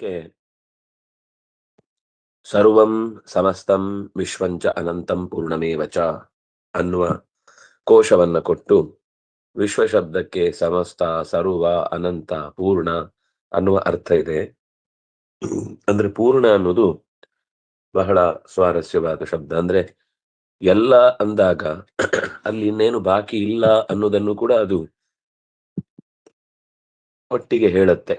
ಶಬ್ದಕ್ಕೆ ಸರ್ವಂ ಸಮಸ್ತಂ ವಿಶ್ವಂಚ ಅನಂತಂ ಪೂರ್ಣಮೇವಚ ಅನ್ನುವ ಕೋಶವನ್ನ ಕೊಟ್ಟು ವಿಶ್ವ ಶಬ್ದಕ್ಕೆ ಸಮಸ್ತ ಸರ್ವ ಅನಂತ ಪೂರ್ಣ ಅನ್ನುವ ಅರ್ಥ ಇದೆ ಅಂದ್ರೆ ಪೂರ್ಣ ಅನ್ನೋದು ಬಹಳ ಸ್ವಾರಸ್ಯವಾದ ಶಬ್ದ. ಅಂದ್ರೆ ಎಲ್ಲ ಅಂದಾಗ ಅಲ್ಲಿ ಇನ್ನೇನು ಬಾಕಿ ಇಲ್ಲ ಅನ್ನೋದನ್ನು ಕೂಡ ಅದು ಒಟ್ಟಿಗೆ ಹೇಳುತ್ತೆ.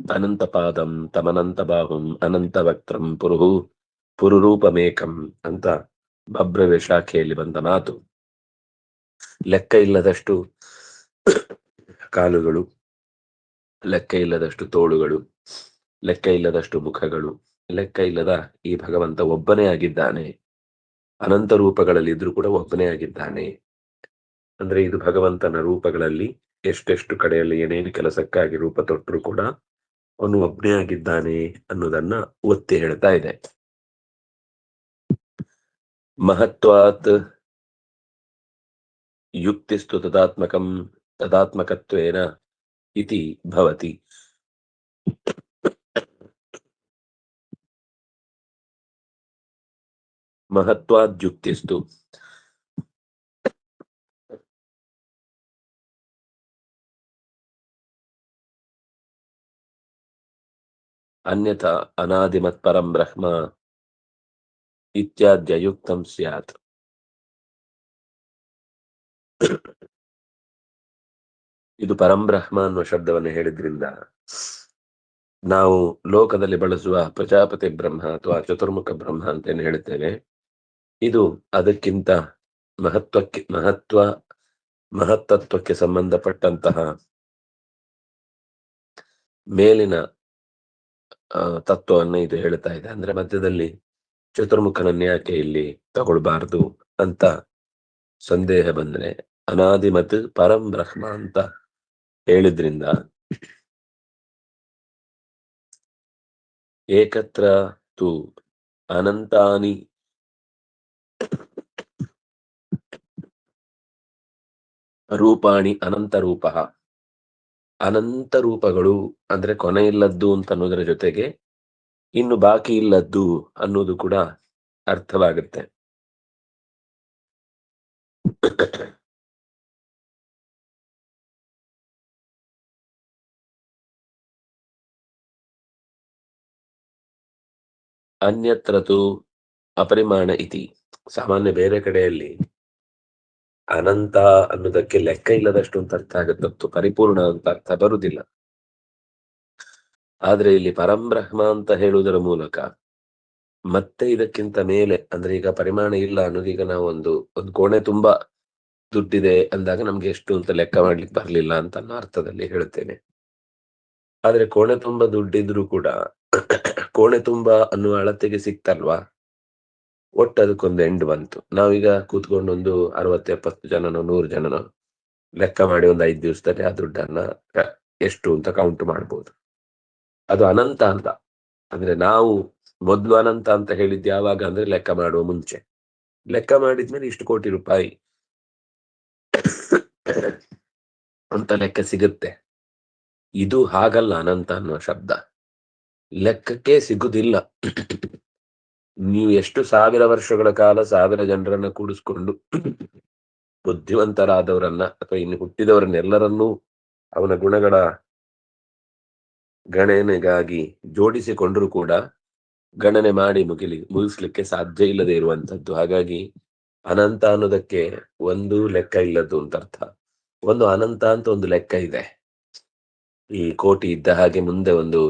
ಅನಂತ ಪಾದಂ ತಮನಂತ ಬಾಹುಂ ಅನಂತ ವಕ್ತಂ ಪುರುಹು ಪುರುರೂಪಮೇಕಂ ಅಂತ ಭಬ್ರವೆ ಶಾಖೆಯಲ್ಲಿ ಬಂದ ಮಾತು. ಲೆಕ್ಕ ಇಲ್ಲದಷ್ಟು ಕಾಲುಗಳು, ಲೆಕ್ಕ ಇಲ್ಲದಷ್ಟು ತೋಳುಗಳು, ಲೆಕ್ಕ ಇಲ್ಲದಷ್ಟು ಮುಖಗಳು, ಲೆಕ್ಕ ಇಲ್ಲದ ಈ ಭಗವಂತ ಒಬ್ಬನೇ ಆಗಿದ್ದಾನೆ. ಅನಂತ ರೂಪಗಳಲ್ಲಿ ಇದ್ರೂ ಕೂಡ ಒಬ್ಬನೇ ಆಗಿದ್ದಾನೆ. ಅಂದ್ರೆ ಇದು ಭಗವಂತನ ರೂಪಗಳಲ್ಲಿ ಎಷ್ಟೆಷ್ಟು ಕಡೆಯಲ್ಲಿ ಏನೇನು ಕೆಲಸಕ್ಕಾಗಿ ರೂಪ ತೊಟ್ಟರು ಕೂಡ ಅವನು ಒಬ್ಬನೇ ಆಗಿದ್ದಾನೆ ಅನ್ನೋದನ್ನ ಒತ್ತಿ ಹೇಳ್ತಾ ಇದೆ. ಮಹತ್ವಾತ್ ಯುಕ್ತಿಸ್ತು ತದಾತ್ಮಕಂ ತದಾತ್ಮಕತ್ವೇನ ಇತಿ ಭವತಿ. ಮಹತ್ವಾದ್ಯುಕ್ತಿಸ್ತು ಅನ್ಯಥಾ ಅನಾದಿಮತ್ ಪರಂ ಬ್ರಹ್ಮ ಇತ್ಯಾದ್ಯಯುಕ್ತಂ ಸ್ಯಾತ್. ಇದು ಪರಂಬ್ರಹ್ಮ ಅನ್ನುವ ಶಬ್ದವನ್ನು ಹೇಳಿದ್ರಿಂದ ನಾವು ಲೋಕದಲ್ಲಿ ಬಳಸುವ ಪ್ರಜಾಪತಿ ಬ್ರಹ್ಮ ಅಥವಾ ಚತುರ್ಮುಖ ಬ್ರಹ್ಮ ಅಂತ ಏನು ಹೇಳ್ತೇವೆ ಇದು ಅದಕ್ಕಿಂತ ಮಹತ್ವಕ್ಕೆ ಮಹತ್ವ, ಮಹತ್ತತ್ವಕ್ಕೆ ಸಂಬಂಧಪಟ್ಟಂತಹ ಮೇಲಿನ ತತ್ವವನ್ನು ಇದು ಹೇಳ್ತಾ ಇದೆ. ಅಂದ್ರೆ ಮಧ್ಯದಲ್ಲಿ ಚತುರ್ಮುಖನನ್ನ ಯಾಕೆ ಇಲ್ಲಿ ತಗೊಳ್ಬಾರ್ದು ಅಂತ ಸಂದೇಹ ಬಂದ್ರೆ ಅನಾದಿಮತ್ ಪರಂ ಬ್ರಹ್ಮ ಅಂತ ಹೇಳಿದ್ರಿಂದ ಏಕತ್ರ ತು ಅನಂತಾನಿ ರೂಪಾಣಿ ಅನಂತ ರೂಪ ಅನಂತ ರೂಪಗಳು ಅಂದ್ರೆ ಕೊನೆ ಇಲ್ಲದ್ದು ಅಂತ ಅನ್ನೋದರ ಜೊತೆಗೆ ಇನ್ನು ಬಾಕಿ ಇಲ್ಲದ್ದು ಅನ್ನೋದು ಕೂಡ ಅರ್ಥವಾಗುತ್ತೆ. ಅನ್ಯತ್ರ ತು ಅಪರಿಮಾಣ ಇತಿ. ಸಾಮಾನ್ಯ ಬೇರೆ ಕಡೆಯಲ್ಲಿ ಅನಂತ ಅನ್ನೋದಕ್ಕೆ ಲೆಕ್ಕ ಇಲ್ಲದಷ್ಟು ಅಂತ ಅರ್ಥ ಆಗುತ್ತೆ ಪರಿಪೂರ್ಣ ಅಂತ ಅರ್ಥ ಬರುವುದಿಲ್ಲ ಆದ್ರೆ ಇಲ್ಲಿ ಪರಂಬ್ರಹ್ಮ ಅಂತ ಹೇಳುವುದರ ಮೂಲಕ ಮತ್ತೆ ಇದಕ್ಕಿಂತ ಮೇಲೆ, ಅಂದ್ರೆ ಈಗ ಪರಿಮಾಣ ಇಲ್ಲ ಅನ್ನೋದು ಈಗ ನಾವು ಒಂದು ಒಂದು ಕೋಣೆ ತುಂಬಾ ದುಡ್ಡಿದೆ ಅಂದಾಗ ನಮ್ಗೆ ಎಷ್ಟು ಅಂತ ಲೆಕ್ಕ ಮಾಡ್ಲಿಕ್ಕೆ ಬರ್ಲಿಲ್ಲ ಅಂತ ಅನ್ನೋ ಅರ್ಥದಲ್ಲಿ ಹೇಳ್ತೇನೆ ಆದ್ರೆ ಕೋಣೆ ತುಂಬಾ ದುಡ್ಡಿದ್ರು ಕೂಡ, ಕೋಣೆ ತುಂಬಾ ಅನ್ನುವ ಅಳತೆಗೆ ಸಿಕ್ತಲ್ವಾ? ಒಟ್ಟು ಅದಕ್ಕೊಂದು ಎಂಡ್ ಬಂತು. ನಾವೀಗ ಕೂತ್ಕೊಂಡು ಒಂದು ಅರವತ್ತು, ಎಪ್ಪತ್ತು ಜನನೋ, ನೂರು ಜನನೋ ಲೆಕ್ಕ ಮಾಡಿ ಒಂದು ಐದು ದಿವಸದಲ್ಲಿ ಆ ದುಡ್ಡನ್ನ ಎಷ್ಟು ಅಂತ ಕೌಂಟ್ ಮಾಡ್ಬೋದು. ಅದು ಅನಂತ ಅಂತ. ಅಂದ್ರೆ ನಾವು ಮೊದ್ಲು ಅನಂತ ಅಂತ ಹೇಳಿದ್ದು ಯಾವಾಗ ಅಂದ್ರೆ ಲೆಕ್ಕ ಮಾಡುವ ಮುಂಚೆ. ಲೆಕ್ಕ ಮಾಡಿದ್ಮೇಲೆ ಇಷ್ಟು ಕೋಟಿ ರೂಪಾಯಿ ಅಂತ ಲೆಕ್ಕ ಸಿಗುತ್ತೆ. ಇದು ಹಾಗಲ್ಲ ಅನಂತ ಅನ್ನೋ ಶಬ್ದ. ಲೆಕ್ಕಕ್ಕೆ ಸಿಗುದಿಲ್ಲ. ನೀವು ಎಷ್ಟು ಸಾವಿರ ವರ್ಷಗಳ ಕಾಲ ಸಾವಿರ ಜನರನ್ನ ಕೂಡಿಸ್ಕೊಂಡು ಬುದ್ಧಿವಂತರಾದವರನ್ನ ಅಥವಾ ಇನ್ನು ಹುಟ್ಟಿದವರನ್ನೆಲ್ಲರನ್ನೂ ಅವನ ಗುಣಗಳ ಗಣನೆಗಾಗಿ ಜೋಡಿಸಿಕೊಂಡರೂ ಕೂಡ ಗಣನೆ ಮಾಡಿ ಮುಗಿಲಿ, ಮುಗಿಸ್ಲಿಕ್ಕೆ ಸಾಧ್ಯ ಇಲ್ಲದೆ ಇರುವಂತದ್ದು. ಹಾಗಾಗಿ ಅನಂತ ಅನ್ನೋದಕ್ಕೆ ಒಂದು ಲೆಕ್ಕ ಇಲ್ಲದ್ದು ಅಂತ ಅರ್ಥ. ಒಂದು ಅನಂತ ಅಂತ ಒಂದು ಲೆಕ್ಕ ಇದೆ. ಈ ಕೋಟಿ ಇದ್ದ ಹಾಗೆ ಮುಂದೆ ಒಂದು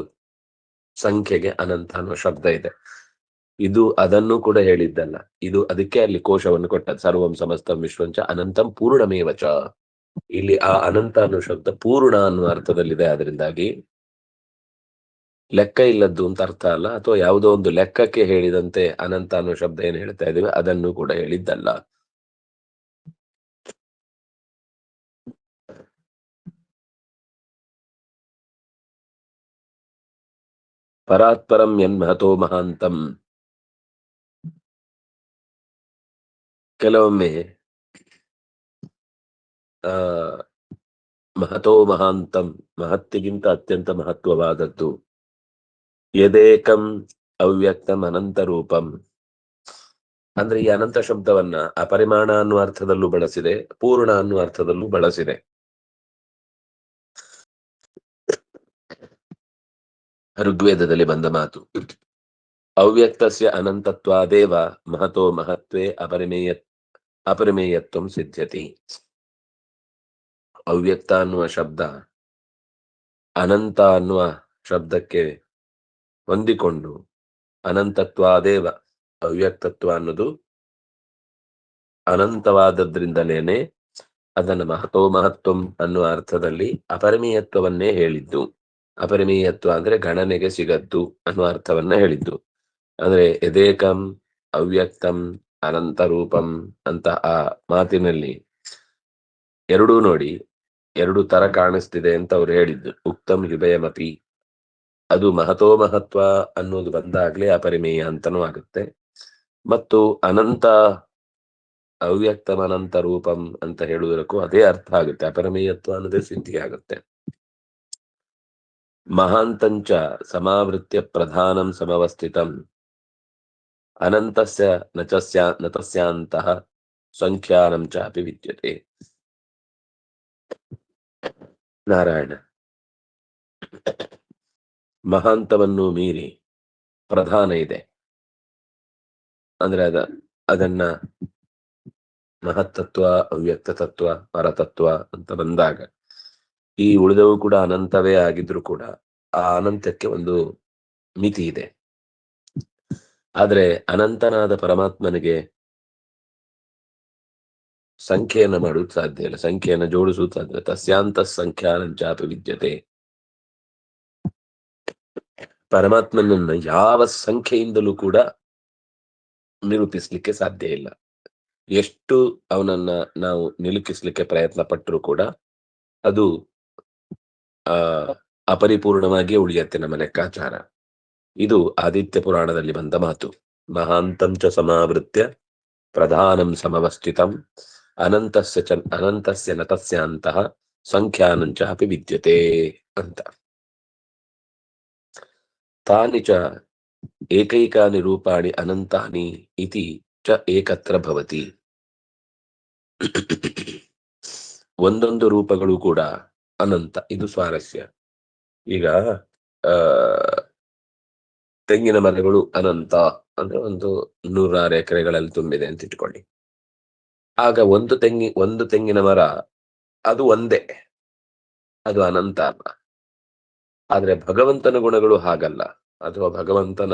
ಸಂಖ್ಯೆಗೆ ಅನಂತ ಅನ್ನೋ ಶಬ್ದ ಇದೆ. ಇದು ಅದನ್ನು ಕೂಡ ಹೇಳಿದ್ದಲ್ಲ. ಇದು ಅದಕ್ಕೆ ಅಲ್ಲಿ ಕೋಶವನ್ನು ಕೊಟ್ಟ ಸರ್ವಂ ಸಮಸ್ತಂ ವಿಶ್ವಂಚ ಅನಂತಂ ಪೂರ್ಣಮೇವಚ ಇಲ್ಲಿ ಆ ಅನಂತ ಅನ್ನೋ ಶಬ್ದ ಪೂರ್ಣ ಅನ್ನುವ ಅರ್ಥದಲ್ಲಿದೆ. ಅದರಿಂದಾಗಿ ಲೆಕ್ಕ ಇಲ್ಲದ್ದು ಅಂತ ಅರ್ಥ ಅಲ್ಲ. ಅಥವಾ ಯಾವುದೋ ಒಂದು ಲೆಕ್ಕಕ್ಕೆ ಹೇಳಿದಂತೆ ಅನಂತ ಅನ್ನೋ ಶಬ್ದ ಏನ್ ಹೇಳ್ತಾ ಇದೀವಿ ಅದನ್ನು ಕೂಡ ಹೇಳಿದ್ದಲ್ಲ. ಪರಾತ್ಪರಂ ಯನ್ಮಹತೋ ಮಹಾಂತಂ. ಕೆಲವೊಮ್ಮೆ, ಆ, ಮಹತೋ ಮಹಾಂತಂ, ಮಹತ್ತಿಗಿಂತ ಅತ್ಯಂತ ಮಹತ್ವವಾದದ್ದು. ಯದೇಕಂ ಅವ್ಯಕ್ತಂ ಅನಂತ ರೂಪಂ ಅಂದ್ರೆ ಈ ಅನಂತ ಶಬ್ದವನ್ನ ಅಪರಿಮಾಣ ಅನ್ನುವ ಅರ್ಥದಲ್ಲೂ ಬಳಸಿದೆ, ಪೂರ್ಣ ಅನ್ನುವ ಅರ್ಥದಲ್ಲೂ ಬಳಸಿದೆ. ಋಗ್ವೇದದಲ್ಲಿ ಬಂದ ಮಾತು. ಅವ್ಯಕ್ತಸ್ಯ ಅನಂತತ್ವಾದೇವ ಮಹತೋ ಮಹತ್ವೇ ಅಪರಿಮೇಯ ಅಪರಿಮೇಯತ್ವಂ ಸಿದ್ಧತಿ ಅವ್ಯಕ್ತ ಅನ್ನುವ ಶಬ್ದ, ಅನಂತ ಅನ್ನುವ ಶಬ್ದಕ್ಕೆ ಹೊಂದಿಕೊಂಡು ಅನಂತತ್ವಾದೇವ ಅವ್ಯಕ್ತತ್ವ ಅನ್ನೋದು ಅನಂತವಾದದ್ರಿಂದಲೇನೆ ಅದನ್ನು ಮಹತೋ ಮಹತ್ವಂ ಅನ್ನುವ ಅರ್ಥದಲ್ಲಿ ಅಪರಿಮೇಯತ್ವವನ್ನೇ ಹೇಳಿದ್ದು. ಅಪರಿಮೇಯತ್ವ ಅಂದ್ರೆ ಗಣನೆಗೆ ಸಿಗದ್ದು ಅನ್ನುವ ಅರ್ಥವನ್ನ ಹೇಳಿದ್ದು. ಅಂದ್ರೆ ಎದೇಕಂ ಅವ್ಯಕ್ತಂ ಅನಂತ ರೂಪಂ ಅಂತ ಆ ಮಾತಿನಲ್ಲಿ ಎರಡೂ ನೋಡಿ, ಎರಡು ತರ ಕಾಣಿಸ್ತಿದೆ ಅಂತ ಅವ್ರು ಹೇಳಿದ್ದು. ಉಕ್ತಂ ಹೃದಯಮಪಿ. ಅದು ಮಹತೋ ಮಹತ್ವ ಅನ್ನೋದು ಬಂದಾಗ್ಲೇ ಅಪರಿಮೇಯ ಅಂತನೂ ಆಗುತ್ತೆ. ಮತ್ತು ಅನಂತ ಅವ್ಯಕ್ತಂ ಅನಂತ ರೂಪಂ ಅಂತ ಹೇಳುವುದಕ್ಕೂ ಅದೇ ಅರ್ಥ ಆಗುತ್ತೆ. ಅಪರಿಮೇಯತ್ವ ಅನ್ನೋದೇ ಸಿದ್ಧಿ ಆಗುತ್ತೆ. ಮಹಾಂತಂಚ ಸಮಾವೃತ್ಯ ಪ್ರಧಾನಂ ಸಮವಸ್ಥಿತಂ. ಅನಂತಸ್ಯ ನಚಸ್ಯ ನತಸ್ಯಾಂತಹ ಸಂಖ್ಯಾನಂ ಅಪಿ ವಿದ್ಯತೆ ನಾರಾಯಣ ಮಹಾಂತವನ್ನು ಮೀರಿ ಪ್ರಧಾನ ಇದೆ। ಅಂದ್ರೆ ಅದ, ಅದನ್ನ ಮಹತ್ತತ್ವ ಅವ್ಯಕ್ತ ತತ್ವ ಪರತತ್ವ ಅಂತ ಬಂದಾಗ ಈ ಉಳಿದವು ಕೂಡ ಅನಂತವೇ ಆಗಿದ್ರು ಕೂಡ ಆ ಅನಂತಕ್ಕೆ ಒಂದು ಮಿತಿ ಇದೆ. ಆದ್ರೆ ಅನಂತನಾದ ಪರಮಾತ್ಮನಿಗೆ ಸಂಖ್ಯೆಯನ್ನ ಮಾಡುವುದು ಸಾಧ್ಯ ಇಲ್ಲ. ಸಂಖ್ಯೆಯನ್ನ ಜೋಡಿಸುವುದು ಸಾಧ್ಯ. ತಸ್ಯಾಂತ ಸಂಖ್ಯಾನಂಚಾಪಿ ವಿದ್ಯತೆ. ಪರಮಾತ್ಮನನ್ನ ಯಾವ ಸಂಖ್ಯೆಯಿಂದಲೂ ಕೂಡ ನಿರೂಪಿಸ್ಲಿಕ್ಕೆ ಸಾಧ್ಯ ಇಲ್ಲ. ಎಷ್ಟು ಅವನನ್ನ ನಾವು ನಿಲುಕಿಸ್ಲಿಕ್ಕೆ ಪ್ರಯತ್ನ ಪಟ್ಟರೂ ಕೂಡ ಅದು ಅಪರಿಪೂರ್ಣವಾಗಿ ಅಪರಿಪೂರ್ಣವಾಗಿಯೇ ಉಳಿಯತ್ತೆ ನಮ್ಮ ಲೆಕ್ಕಾಚಾರ. ಇದು ಆದಿತ್ಯ ಪುರಾಣದಲ್ಲಿ ಬಂದ ಮಾತು. ಮಹಾಂತಂ ಚ ಸಮಾವೃತ್ಯ, ಪ್ರಧಾನಂ ಸಮವಸ್ಥಿತಂ ಅನಂತಸ್ಯ ಚ, ಅನಂತಸ್ಯ ನತಸ್ಯಾಂತಹ ಸಂಖ್ಯಾನಂಚ ಅಪಿ ವಿದ್ಯತೆ ಅಂತ. ತಾನಿ ಚ ಏಕೈಕಾನಿ ರೂಪಾಣಿ ಅನಂತಾನಿ ಇತಿ ಚ ಏಕತ್ರ ಭವತಿ. ಒಂದೊಂದು ರೂಪಗಳು ಕೂಡ ಅನಂತ, ಇದು ಸ್ವಾರಸ್ಯ. ಈಗ, ಆ ತೆಂಗಿನ ಮರಗಳು ಅನಂತ ಅಂದ್ರೆ ಒಂದು ನೂರಾರು ಎಕರೆಗಳಲ್ಲಿ ತುಂಬಿದೆ ಅಂತ ಇಟ್ಕೊಳ್ಳಿ. ಆಗ ಒಂದು ತೆಂಗಿ, ಒಂದು ತೆಂಗಿನ ಮರ ಅದು ಒಂದೇ, ಅದು ಅನಂತ ಅಲ್ಲ. ಆದ್ರೆ ಭಗವಂತನ ಗುಣಗಳು ಹಾಗಲ್ಲ. ಅಥವಾ ಭಗವಂತನ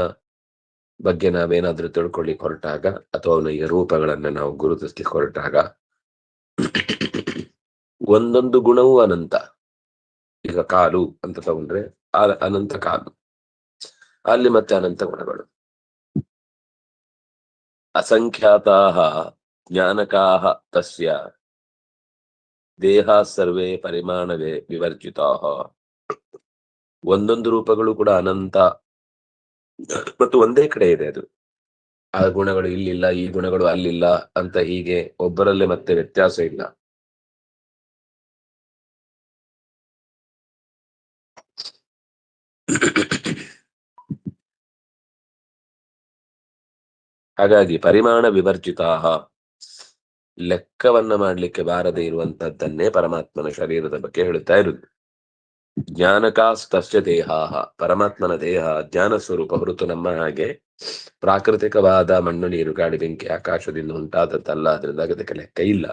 ಬಗ್ಗೆ ನಾವೇನಾದ್ರೂ ತಿಳ್ಕೊಳ್ಳಿ ಹೊರಟಾಗ ಅಥವಾ ಅವನ ರೂಪಗಳನ್ನ ನಾವು ಗುರುತಿಸ್ಲಿಕ್ಕೆ ಹೊರಟಾಗ ಒಂದೊಂದು ಗುಣವೂ ಅನಂತ. ಈಗ ಕಾಲು ಅಂತ ತಗೊಂಡ್ರೆ ಅನಂತ ಕಾಲು. ಅಲ್ಲಿ ಮತ್ತೆ ಅನಂತ ಗುಣಗಳು. ಅಸಂಖ್ಯಾತಾ ಜ್ಞಾನಕಾ ತಸ್ಯ. ದೇಹ ಸರ್ವೇ ಪರಿಮಾಣವೇ ವಿವರ್ಜಿತಾ ಒಂದೊಂದು ರೂಪಗಳು ಕೂಡ ಅನಂತ. ಮತ್ತು ಒಂದೇ ಕಡೆ ಇದೆ ಅದು. ಆ ಗುಣಗಳು ಇಲ್ಲಿಲ್ಲ, ಈ ಗುಣಗಳು ಅಲ್ಲಿಲ್ಲ ಅಂತ ಹೀಗೆ ಒಬ್ಬರಲ್ಲೇ ಮತ್ತೆ ವ್ಯತ್ಯಾಸ ಇಲ್ಲ. ಹಾಗಾಗಿ ಪರಿಮಾಣ ವಿವರ್ಜಿತಾ ಲೆಕ್ಕವನ್ನ ಮಾಡ್ಲಿಕ್ಕೆ ಬಾರದೆ ಇರುವಂತದ್ದನ್ನೇ ಪರಮಾತ್ಮನ ಶರೀರದ ಬಗ್ಗೆ ಹೇಳುತ್ತಾ ಇರುದು. ಜ್ಞಾನಕಾಸ್ತಸ್ಯ ದೇಹ ಪರಮಾತ್ಮನ ದೇಹ, ಜ್ಞಾನ ಸ್ವರೂಪ ಹೊರತು ನಮ್ಮ ಹಾಗೆ ಪ್ರಾಕೃತಿಕವಾದ ಮಣ್ಣು, ನೀರು, ಗಾಳಿ, ಬೆಂಕಿ, ಆಕಾಶದಿಂದ ಉಂಟಾದದ್ದಲ್ಲ. ಅದರಿಂದ ಅದಕ್ಕೆ ಲೆಕ್ಕ ಇಲ್ಲ.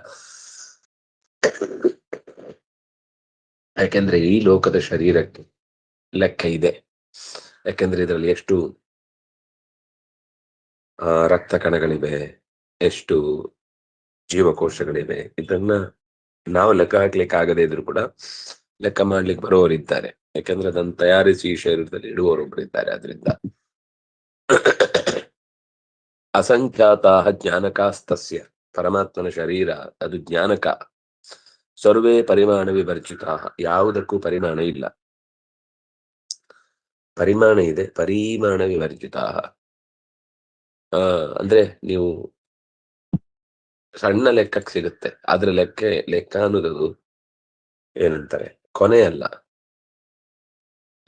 ಯಾಕೆಂದ್ರೆ ಈ ಲೋಕದ ಶರೀರಕ್ಕೆ ಲೆಕ್ಕ ಇದೆ. ಯಾಕೆಂದ್ರೆ ಇದರಲ್ಲಿ ಎಷ್ಟು ರಕ್ತ ಕಣಗಳಿವೆ ಎಷ್ಟು ಜೀವಕೋಶಗಳಿವೆ, ಇದನ್ನ ನಾವು ಲೆಕ್ಕ ಹಾಕ್ಲಿಕ್ಕೆ ಆಗದೇ ಇದ್ರು ಕೂಡ ಲೆಕ್ಕ ಮಾಡ್ಲಿಕ್ಕೆ ಬರೋವರಿದ್ದಾರೆ ಯಾಕಂದ್ರೆ ಅದನ್ನು ತಯಾರಿಸಿ ಶರೀರದಲ್ಲಿ ಇಡುವವರೊಬ್ರು ಇದ್ದಾರೆ ಅದರಿಂದ ಅಸಂಖ್ಯಾತ ಜ್ಞಾನಕಾಸ್ತಸ್ಯ, ಪರಮಾತ್ಮನ ಶರೀರ, ಅದು ಜ್ಞಾನಕ. ಸರ್ವೇ ಪರಿಮಾಣ ವಿವರ್ಜಿತ ಯಾವುದಕ್ಕೂ ಪರಿಮಾಣ ಇಲ್ಲ. ಪರಿಮಾಣ ಇದೆ, ಪರಿಮಾಣ ವಿವರ್ಜಿತ ಅಂದ್ರೆ ನೀವು ಸಣ್ಣ ಲೆಕ್ಕಕ್ಕೆ ಸಿಗುತ್ತೆ. ಅದ್ರ ಲೆಕ್ಕ ಲೆಕ್ಕ ಅನ್ನೋದು ಏನಂತಾರೆ? ಕೊನೆ ಅಲ್ಲ.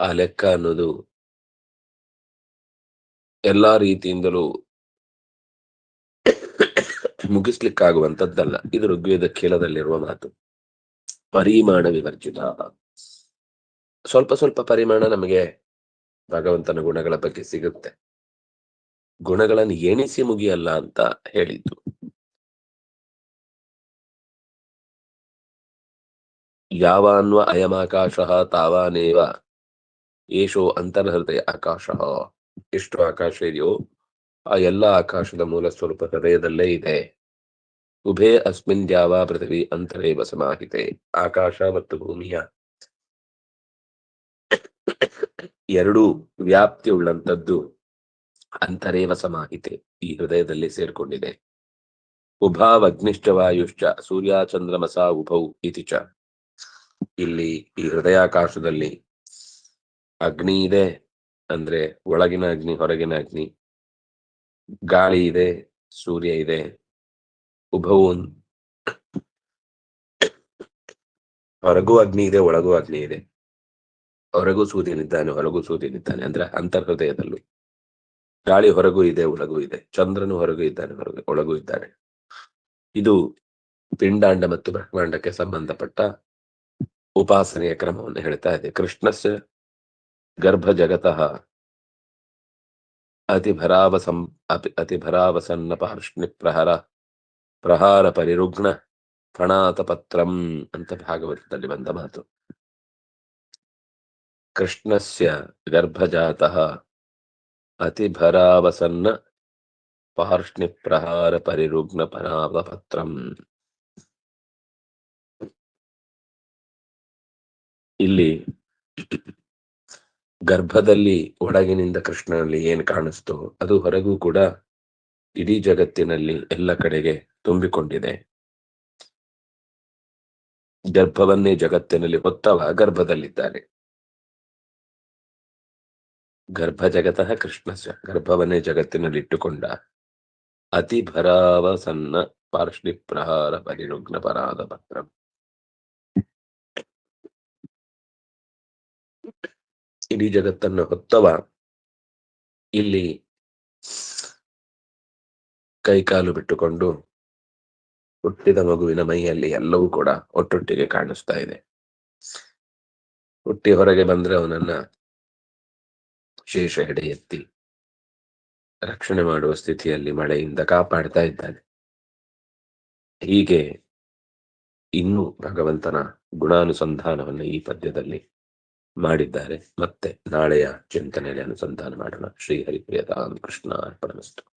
ಆ ಲೆಕ್ಕ ಅನ್ನೋದು ಎಲ್ಲಾ ರೀತಿಯಿಂದಲೂ ಮುಗಿಸ್ಲಿಕ್ಕಾಗುವಂತದ್ದಲ್ಲ ಇದು ಋಗ್ವೇದ ಖೇಲದಲ್ಲಿರುವ ಮಾತು. ಪರಿಮಾಣ ವಿವರ್ಜಿತ. ಸ್ವಲ್ಪ ಸ್ವಲ್ಪ ಪರಿಮಾಣ ನಮಗೆ ಭಗವಂತನ ಗುಣಗಳ ಬಗ್ಗೆ ಸಿಗುತ್ತೆ. ಗುಣಗಳನ್ನು ಎಣಿಸಿ ಮುಗಿಯಲ್ಲ ಅಂತ ಹೇಳಿದ್ದು. ಯಾವಾನ್ವ ಅಯಮಾಕಾಶ ತಾವಾನೇವ? ಏಷೋ ಅಂತರ್ಹೃದಯ ಆಕಾಶ. ಎಷ್ಟು ಆಕಾಶ ಇದೆಯೋ, ಆ ಎಲ್ಲ ಆಕಾಶದ ಮೂಲ ಸ್ವರೂಪ ಹೃದಯದಲ್ಲೇ ಇದೆ. ಉಭೇ ಅಸ್ಮಿನ್ ದ್ಯಾವ ಪೃಥ್ವಿ ಅಂತರೇವ ಸಮಾಹಿತೆ ಆಕಾಶ ಮತ್ತು ಭೂಮಿಯ ಎರಡೂ ವ್ಯಾಪ್ತಿ ಉಳ್ಳಂತದ್ದು ಅಂತರೇವ ಸಮಾಹಿತೆ ಈ ಹೃದಯದಲ್ಲಿ ಸೇರ್ಕೊಂಡಿದೆ. ಉಭಾವ್ ಅಗ್ನಿಶ್ಚ ವಾಯುಶ್ಚ ಸೂರ್ಯ ಚಂದ್ರಮಸ ಉಭೌ ಇತಿ ಚ. ಇಲ್ಲಿ ಈ ಹೃದಯಾಕಾಶದಲ್ಲಿ ಅಗ್ನಿ ಇದೆ ಅಂದ್ರೆ ಒಳಗಿನ ಅಗ್ನಿ, ಹೊರಗಿನ ಅಗ್ನಿ. ಗಾಳಿ ಇದೆ, ಸೂರ್ಯ ಇದೆ ಉಭವು ಹೊರಗೂ ಅಗ್ನಿ ಇದೆ, ಒಳಗೂ ಅಗ್ನಿ ಇದೆ. ಹೊರಗೂ ಸೂರ್ಯನಿದ್ದಾನೆ ಹೊರಗೂ ಸೂರ್ಯನಿದ್ದಾನೆ ಅಂದ್ರೆ ಅಂತರ್ಹೃದಯದಲ್ಲೂ. ಗಾಳಿ ಹೊರಗೂ ಇದೆ, ಒಳಗೂ ಇದೆ. ಚಂದ್ರನು ಹೊರಗೂ ಇದ್ದಾನೆ, ಹೊರಗೆ, ಒಳಗೂ ಇದ್ದಾನೆ. ಇದು ಪಿಂಡಾಂಡ ಮತ್ತು ಬ್ರಹ್ಮಾಂಡಕ್ಕೆ ಸಂಬಂಧಪಟ್ಟ ಉಪಾಸನೆಯ ಕ್ರಮವನ್ನು ಹೇಳ್ತಾ ಇದೆ. ಕೃಷ್ಣಸ್ಯ ಗರ್ಭ ಜಗತಃ ಅತಿಭರಾವಸಂ ಅತಿ ಅತಿಭರಾವಸನ್ನ ಪಾರ್ಷ್ಣಿ ಪ್ರಹರ, ಪ್ರಹಾರ ಪರಿರುಗ್ನ ಪ್ರಣಾತ ಪತ್ರಂ ಅಂತ ಭಾಗವತದಲ್ಲಿ ಬಂದ ಮಾತು. ಕೃಷ್ಣಸ್ಯ ಗರ್ಭಜಾತಃ ಅತಿಭರಾವಸನ್ನ ಪಾರ್ಷ್ಣಿ ಪ್ರಹಾರ ಪರಿರುಗ್ನ ಪರಾವ ಪತ್ರಂ ಇಲ್ಲಿ ಗರ್ಭದಲ್ಲಿ ಒಡಗಿನಿಂದ ಕೃಷ್ಣನಲ್ಲಿ ಏನ್ ಕಾಣಿಸ್ತೋ? ಅದು ಹೊರಗೂ ಕೂಡ ಇಡೀ ಜಗತ್ತಿನಲ್ಲಿ ಎಲ್ಲ ಕಡೆಗೆ ತುಂಬಿಕೊಂಡಿದೆ. ಗರ್ಭವನ್ನೇ ಜಗತ್ತಿನಲ್ಲಿ ಹೊತ್ತವ ಗರ್ಭದಲ್ಲಿದ್ದಾನೆ. ಗರ್ಭ ಜಗತಃ ಕೃಷ್ಣಸ ಗರ್ಭವನ್ನೇ ಜಗತ್ತಿನಲ್ಲಿಟ್ಟುಕೊಂಡ ಅತಿ ಭರಾವಸನ್ನ ಪಾರ್ಶ್ವಿ ಪ್ರಹಾರ ಪರಿರುಗ್ನ ಪರಾದ ಪತ್ರ ಇಡೀ ಜಗತ್ತನ್ನು ಹೊತ್ತವ ಇಲ್ಲಿ ಕೈಕಾಲು ಬಿಟ್ಟುಕೊಂಡು ಹುಟ್ಟಿದ ಮಗುವಿನ ಮೈಯಲ್ಲಿ ಎಲ್ಲವೂ ಕೂಡ ಒಟ್ಟೊಟ್ಟಿಗೆ ಕಾಣಿಸ್ತಾ ಇದೆ. ಹುಟ್ಟಿ ಹೊರಗೆ ಬಂದ್ರೆ ಅವನನ್ನ ಶೇಷ ಎಡೆ ಎತ್ತಿ ರಕ್ಷಣೆ ಮಾಡುವ ಸ್ಥಿತಿಯಲ್ಲಿ ಮಳೆಯಿಂದ ಕಾಪಾಡ್ತಾ ಇದ್ದಾನೆ. ಹೀಗೆ ಇನ್ನೂ ಭಗವಂತನ ಗುಣಾನುಸಂಧಾನವನ್ನು ಈ ಪದ್ಯದಲ್ಲಿ ಮಾಡಿದ್ದಾರೆ. ಮತ್ತೆ ನಾಳೆಯ ಚಿಂತನೆಯಲ್ಲಿ ಅನುಸಂಧಾನ ಮಾಡೋಣ. ಶ್ರೀ ಹರಿಪ್ರಿಯತಾಂ ಕೃಷ್ಣ ಅರ್ಪಣಮಸ್ತು.